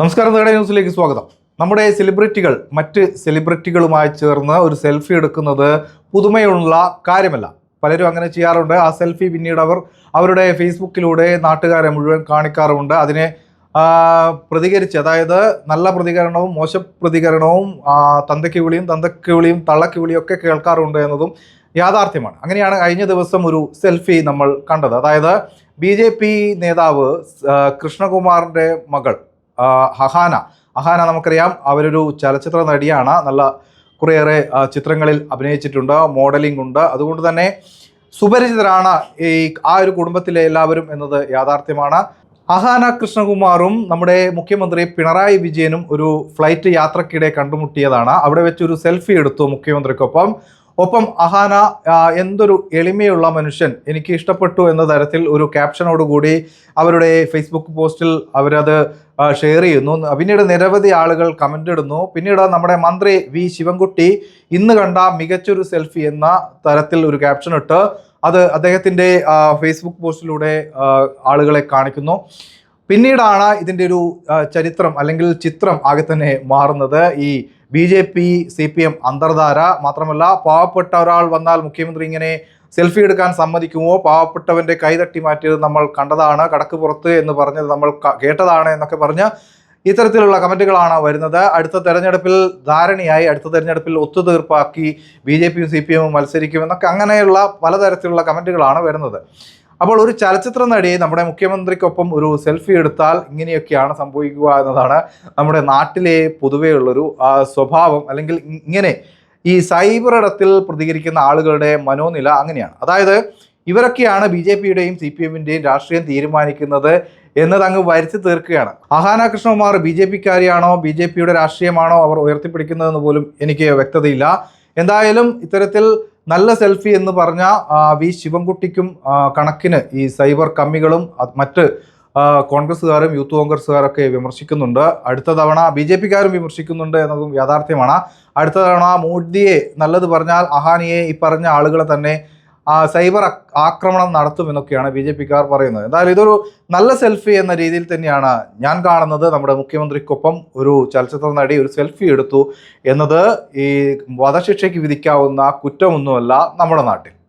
നമസ്കാരം നേടെ ന്യൂസിലേക്ക് സ്വാഗതം. നമ്മുടെ സെലിബ്രിറ്റികൾ മറ്റ് സെലിബ്രിറ്റികളുമായി ചേർന്ന് ഒരു സെൽഫി എടുക്കുന്നത് പുതുമയുള്ള കാര്യമല്ല. പലരും അങ്ങനെ ചെയ്യാറുണ്ട്. ആ സെൽഫി പിന്നീട് അവർ അവരുടെ ഫേസ്ബുക്കിലൂടെ നാട്ടുകാരെ മുഴുവൻ കാണിക്കാറുമുണ്ട്. അതിനെ പ്രതികരിച്ച് അതായത് നല്ല പ്രതികരണവും മോശ പ്രതികരണവും തന്തയ്ക്ക് വിളിയും തന്തയ്ക്ക് വിളിയും തള്ളക്ക് വിളിയും ഒക്കെ കേൾക്കാറുണ്ട് എന്നതും യാഥാർത്ഥ്യമാണ്. അങ്ങനെയാണ് കഴിഞ്ഞ ദിവസം ഒരു സെൽഫി നമ്മൾ കണ്ടത്. അതായത് ബി നേതാവ് കൃഷ്ണകുമാറിന്റെ മകൾ ആ, അഹാന നമുക്കറിയാം അവരൊരു ചലച്ചിത്ര നടിയാണ്. നല്ല കുറേയേറെ ചിത്രങ്ങളിൽ അഭിനയിച്ചിട്ടുണ്ട് മോഡലിംഗ് ഉണ്ട് അതുകൊണ്ട് തന്നെ സുപരിചിതരാണ് ഈ ആ ഒരു കുടുംബത്തിലെ എല്ലാവരും എന്നത് യാഥാർത്ഥ്യമാണ്. അഹാന കൃഷ്ണകുമാറും നമ്മുടെ മുഖ്യമന്ത്രി പിണറായി വിജയനും ഒരു ഫ്ലൈറ്റ് യാത്രക്കിടെ കണ്ടുമുട്ടിയതാണ്. അവിടെ വെച്ച് ഒരു സെൽഫി എടുത്തു മുഖ്യമന്ത്രിക്കൊപ്പം. ഒപ്പം അഹാന എന്തൊരു എളിമയുള്ള മനുഷ്യൻ എനിക്ക് ഇഷ്ടപ്പെട്ടു എന്ന തരത്തിൽ ഒരു ക്യാപ്ഷനോടുകൂടി അവരുടെ ഫേസ്ബുക്ക് പോസ്റ്റിൽ അവരത് ഷെയർ ചെയ്യുന്നു. പിന്നീട് നിരവധി ആളുകൾ കമന്റ് ഇടുന്നു. പിന്നീട് നമ്മുടെ മന്ത്രി വി ശിവൻകുട്ടി ഇന്ന് കണ്ട മികച്ചൊരു സെൽഫി എന്ന തരത്തിൽ ഒരു ക്യാപ്ഷൻ ഇട്ട് അത് അദ്ദേഹത്തിന്റെ ഫേസ്ബുക്ക് പോസ്റ്റിലൂടെ ആളുകളെ കാണിക്കുന്നു. പിന്നീടാണ് ഇതിന്റെ ഒരു ചരിത്രം അല്ലെങ്കിൽ ചിത്രം ആകെ തന്നെ മാറുന്നത്. ഈ B J P C P M അന്തർധാര. മാത്രമല്ല പാവപ്പെട്ട ഒരാൾ വന്നാൽ മുഖ്യമന്ത്രി ഇങ്ങനെ സെൽഫി എടുക്കാൻ സമ്മതിക്കുമോ? പാവപ്പെട്ടവന്റെ കൈതട്ടി മാറ്റിയത് നമ്മൾ കണ്ടതാണ് കടക്ക് പുറത്ത് എന്ന് പറഞ്ഞത് നമ്മൾ കേട്ടതാണ് എന്നൊക്കെ പറഞ്ഞ് ഇത്തരത്തിലുള്ള കമന്റുകളാണ് വരുന്നത്. അടുത്ത തെരഞ്ഞെടുപ്പിൽ ധാരണയായി അടുത്ത തെരഞ്ഞെടുപ്പിൽ ഒത്തുതീർപ്പാക്കി ബി ജെ പിയും സി പി എമ്മും മത്സരിക്കുമെന്നൊക്കെ അങ്ങനെയുള്ള പലതരത്തിലുള്ള കമന്റുകളാണ് വരുന്നത്. അപ്പോൾ ഒരു ചലച്ചിത്ര നടി നമ്മുടെ മുഖ്യമന്ത്രിക്കൊപ്പം ഒരു സെൽഫി എടുത്താൽ ഇങ്ങനെയൊക്കെയാണ് സംഭവിക്കുക എന്നതാണ് നമ്മുടെ നാട്ടിലെ പൊതുവെയുള്ളൊരു സ്വഭാവം. അല്ലെങ്കിൽ ഇങ്ങനെ ഈ സൈബർ ഇടത്തിൽ പ്രതികരിക്കുന്ന ആളുകളുടെ മനോനില അങ്ങനെയാണ്. അതായത് ഇവരൊക്കെയാണ് ബി ജെ പിയുടെയും സി പി എമ്മിന്റെയും രാഷ്ട്രീയം തീരുമാനിക്കുന്നത് എന്നത് അങ്ങ് വരുത്തി തീർക്കുകയാണ്. അഹാന കൃഷ്ണകുമാർ ബി ജെ പിക്കാരിയാണോ ബി ജെ പിയുടെ രാഷ്ട്രീയമാണോ അവർ ഉയർത്തിപ്പിടിക്കുന്നതെന്ന് പോലും എനിക്ക് വ്യക്തതയില്ല. എന്തായാലും ഇത്തരത്തിൽ നല്ല സെൽഫി എന്ന് പറഞ്ഞ വി ശിവൻകുട്ടിക്കും കണക്കിന് ഈ സൈബർ കമ്മികളും മറ്റ് കോൺഗ്രസ്സുകാരും യൂത്ത് കോൺഗ്രസ്സുകാരൊക്കെ വിമർശിക്കുന്നുണ്ട്. അടുത്ത തവണ ബി ജെ പിക്കാരും വിമർശിക്കുന്നുണ്ട് എന്നതും യാഥാർത്ഥ്യമാണ്. അടുത്ത തവണ മോദിയെ നല്ലത് പറഞ്ഞാൽ അഹാനിയെ ഈ പറഞ്ഞ ആളുകളെ തന്നെ സൈബർ ആക്- ആക്രമണം നടത്തുമെന്നൊക്കെയാണ് ബി ജെ പിക്കാർ പറയുന്നത്. എന്തായാലും ഇതൊരു നല്ല സെൽഫി എന്ന രീതിയിൽ തന്നെയാണ് ഞാൻ കാണുന്നത്. നമ്മുടെ മുഖ്യമന്ത്രിക്കൊപ്പം ഒരു ചലച്ചിത്ര നടി ഒരു സെൽഫി എടുത്തു എന്നത് ഈ വധശിക്ഷയ്ക്ക് വിധിക്കാവുന്ന കുറ്റമൊന്നുമല്ല നമ്മുടെ നാട്ടിൽ.